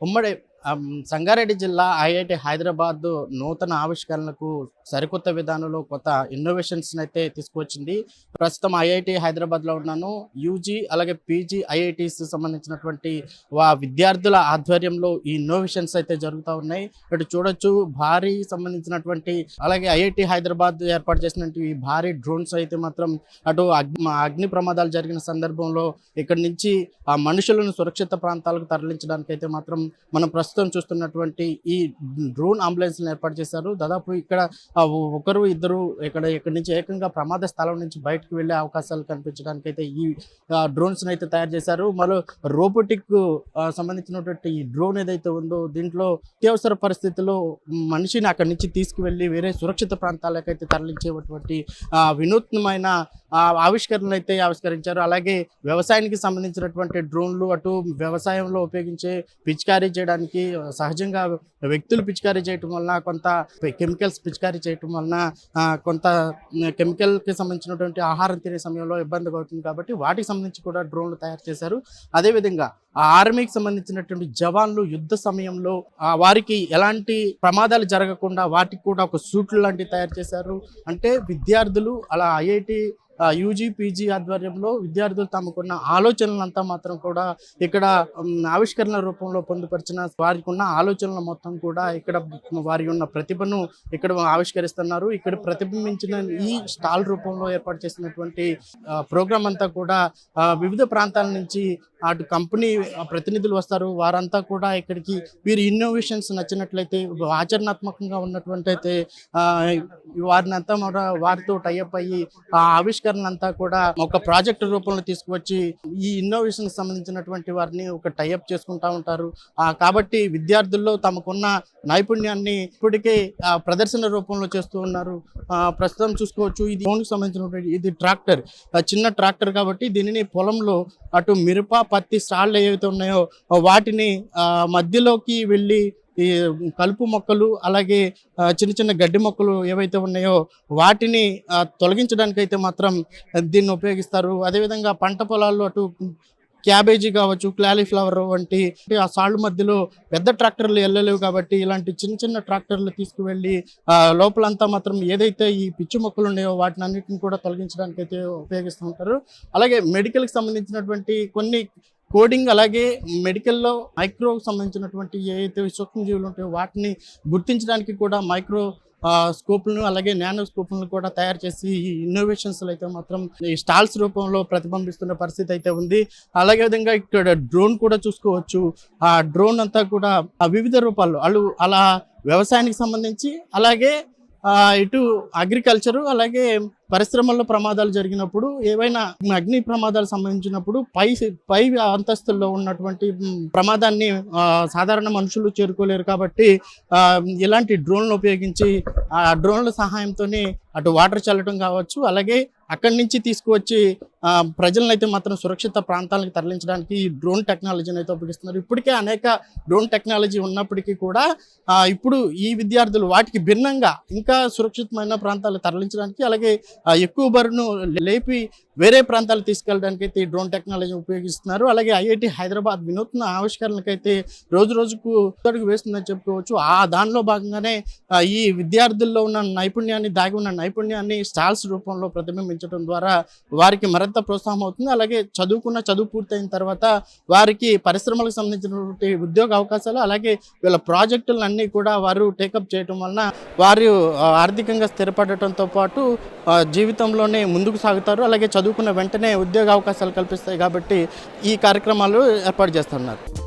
ఉమ్మడి ఆమ్, సంగారెడ్డి జిల్లా ఐఐటి హైదరాబాద్ నూతన ఆవిష్కరణలకు సరికొత్త విధానంలో కొత్త ఇన్నోవేషన్స్ అయితే తీసుకువచ్చింది. ప్రస్తుతం ఐఐటి హైదరాబాద్లో ఉన్నాను. యూజీ అలాగే పీజీ ఐఐటీస్ సంబంధించినటువంటి వా విద్యార్థుల ఆధ్వర్యంలో ఈ ఇన్నోవేషన్స్ అయితే జరుగుతూ ఉన్నాయి. ఇటు చూడొచ్చు భారీ సంబంధించినటువంటి అలాగే ఐఐటి హైదరాబాద్ ఏర్పాటు చేసినటువంటి ఈ భారీ డ్రోన్స్ అయితే మాత్రం అటు అగ్ని అగ్ని ప్రమాదాలు జరిగిన సందర్భంలో ఇక్కడి నుంచి ఆ మనుషులను సురక్షిత ప్రాంతాలకు తరలించడానికి అయితే మాత్రం మనం ప్రస్తుతం ప్రస్తుతం చూస్తున్నటువంటి ఈ డ్రోన్ అంబులెన్స్లను ఏర్పాటు చేశారు. దాదాపు ఇక్కడ ఒకరు ఇద్దరు ఇక్కడ ఇక్కడి నుంచి ఏకంగా ప్రమాద స్థలం నుంచి బయటకు వెళ్ళే అవకాశాలు కనిపించడానికి అయితే ఈ డ్రోన్స్ అయితే తయారు చేశారు. మరో రోబోటిక్ సంబంధించినటువంటి ఈ డ్రోన్ ఏదైతే ఉందో దీంట్లో అత్యవసర పరిస్థితుల్లో మనిషిని అక్కడి నుంచి తీసుకువెళ్ళి వేరే సురక్షిత ప్రాంతాలకైతే తరలించేటువంటి వినూత్నమైన ఆవిష్కరణలు అయితే ఆవిష్కరించారు. అలాగే వ్యవసాయానికి సంబంధించినటువంటి డ్రోన్లు అటు వ్యవసాయంలో ఉపయోగించే పిచికారీ చేయడానికి సహజంగా వ్యక్తులు పిచికారీ చేయటం వలన కొంత కెమికల్స్ పిచికారీ చేయటం వలన కొంత కెమికల్కి సంబంధించినటువంటి ఆహారం తినే సమయంలో ఇబ్బంది అవుతుంది కాబట్టి వాటికి సంబంధించి కూడా డ్రోన్లు తయారు చేశారు. అదేవిధంగా ఆ ఆర్మీకి సంబంధించినటువంటి జవాన్లు యుద్ధ సమయంలో ఆ వారికి ఎలాంటి ప్రమాదాలు జరగకుండా వాటికి కూడా ఒక సూట్లు లాంటివి తయారు చేశారు. అంటే విద్యార్థులు అలా ఐఐటి యూజీ పీజీ ఆధ్వర్యంలో విద్యార్థులు తమకున్న ఆలోచనలంతా మాత్రం కూడా ఇక్కడ ఆవిష్కరణ రూపంలో పొందుపరిచిన వారికి ఉన్న ఆలోచనలు మొత్తం కూడా ఇక్కడ వారి ఉన్న ప్రతిభను ఇక్కడ ఆవిష్కరిస్తున్నారు. ఇక్కడ ప్రతిబింబించిన ఈ స్టాల్ రూపంలో ఏర్పాటు చేసినటువంటి ప్రోగ్రామ్ అంతా కూడా వివిధ ప్రాంతాల నుంచి అటు కంపెనీ ప్రతినిధులు వస్తారు. వారంతా కూడా ఇక్కడికి వీరి ఇన్నోవేషన్స్ నచ్చినట్లయితే ఆచరణాత్మకంగా ఉన్నటువంటి అయితే వారిని అంతా వారితో టైఅప్ అయ్యి ఆ ఆవిష్కరణ అంతా కూడా ఒక ప్రాజెక్ట్ రూపంలో తీసుకువచ్చి ఈ ఇన్నోవేషన్ సంబంధించినటువంటి వారిని ఒక టైఅప్ చేసుకుంటా ఉంటారు. కాబట్టి విద్యార్థుల్లో తమకున్న నైపుణ్యాన్ని ఇప్పటికే ప్రదర్శన రూపంలో చేస్తూ ఉన్నారు. ప్రస్తుతం చూసుకోవచ్చు. ఇది ఫోన్కి సంబంధించినటువంటి ఇది ట్రాక్టర్ చిన్న ట్రాక్టర్ కాబట్టి దీనిని పొలంలో అటు మిరప పత్తి స్టాళ్ళు ఏవైతే ఉన్నాయో వాటిని మధ్యలోకి వెళ్ళి ఈ కలుపు మొక్కలు అలాగే చిన్న చిన్న గడ్డి మొక్కలు ఏవైతే ఉన్నాయో వాటిని తొలగించడానికి అయితే మాత్రం దీన్ని ఉపయోగిస్తారు. అదేవిధంగా పంట పొలాల్లో అటు క్యాబేజీ కావచ్చు క్లాలీఫ్లవర్ వంటి ఆ సాళ్ళు మధ్యలో పెద్ద ట్రాక్టర్లు వెళ్ళలేవు కాబట్టి ఇలాంటి చిన్న చిన్న ట్రాక్టర్లు తీసుకువెళ్ళి లోపలంతా మాత్రం ఏదైతే ఈ పిచ్చి మొక్కలు ఉన్నాయో వాటిని అన్నిటిని కూడా తొలగించడానికి అయితే ఉపయోగిస్తూ ఉంటారు. అలాగే మెడికల్కి సంబంధించినటువంటి కొన్ని కోడింగ్ అలాగే మెడికల్లో మైక్రో సంబంధించినటువంటి ఏవైతే సూక్ష్మజీవులు ఉంటాయో వాటిని గుర్తించడానికి కూడా మైక్రో స్కోప్లను అలాగే నానో స్కోప్లను కూడా తయారు చేసి ఈ అయితే మాత్రం ఈ స్టాల్స్ రూపంలో ప్రతిబింబిస్తున్న పరిస్థితి అయితే ఉంది. అలాగే విధంగా ఇక్కడ డ్రోన్ కూడా చూసుకోవచ్చు. ఆ డ్రోన్ అంతా కూడా వివిధ రూపాల్లో వాళ్ళు అలా వ్యవసాయానికి సంబంధించి అలాగే ఇటు అగ్రికల్చరు అలాగే పరిశ్రమల్లో ప్రమాదాలు జరిగినప్పుడు ఏవైనా అగ్ని ప్రమాదాలు సంబంధించినప్పుడు పై పై అంతస్తుల్లో ఉన్నటువంటి ప్రమాదాన్ని సాధారణ మనుషులు చేరుకోలేరు కాబట్టి ఇలాంటి డ్రోన్లు ఉపయోగించి ఆ డ్రోన్ల సహాయంతోనే అటు వాటర్ చల్లడం కావచ్చు అలాగే అక్కడి నుంచి తీసుకువచ్చి ప్రజలను అయితే మాత్రం సురక్షిత ప్రాంతాలకు తరలించడానికి ఈ డ్రోన్ టెక్నాలజీని అయితే ఉపయోగిస్తున్నారు. ఇప్పటికే అనేక డ్రోన్ టెక్నాలజీ ఉన్నప్పటికీ కూడా ఇప్పుడు ఈ విద్యార్థులు వాటికి భిన్నంగా ఇంకా సురక్షితమైన ప్రాంతాలు తరలించడానికి అలాగే ఎక్కువ బరును లేపి వేరే ప్రాంతాలు తీసుకెళ్ళడానికి అయితే ఈ డ్రోన్ టెక్నాలజీ ఉపయోగిస్తున్నారు. అలాగే ఐఐటి హైదరాబాద్ వినూత్న ఆవిష్కరణలకైతే రోజు రోజుకు అడుగు వేస్తుందని చెప్పుకోవచ్చు. ఆ దానిలో భాగంగానే ఈ విద్యార్థుల్లో ఉన్న నైపుణ్యాన్ని దాగి ఉన్న నైపుణ్యాన్ని స్టాల్స్ రూపంలో ప్రతిబింబించడం ద్వారా వారికి మరింత ప్రోత్సాహం అవుతుంది. అలాగే చదువుకున్న చదువు పూర్తయిన తర్వాత వారికి పరిశ్రమలకు సంబంధించినటువంటి ఉద్యోగ అవకాశాలు అలాగే వీళ్ళ ప్రాజెక్టులన్నీ కూడా వారు టేకప్ చేయటం వలన వారు ఆర్థికంగా స్థిరపడటంతో పాటు జీవితంలోనే ముందుకు సాగుతారు. అలాగే చదువుకున్న వెంటనే ఉద్యోగ అవకాశాలు కల్పిస్తాయి కాబట్టి ఈ కార్యక్రమాలు ఏర్పాటు చేస్తున్నారు.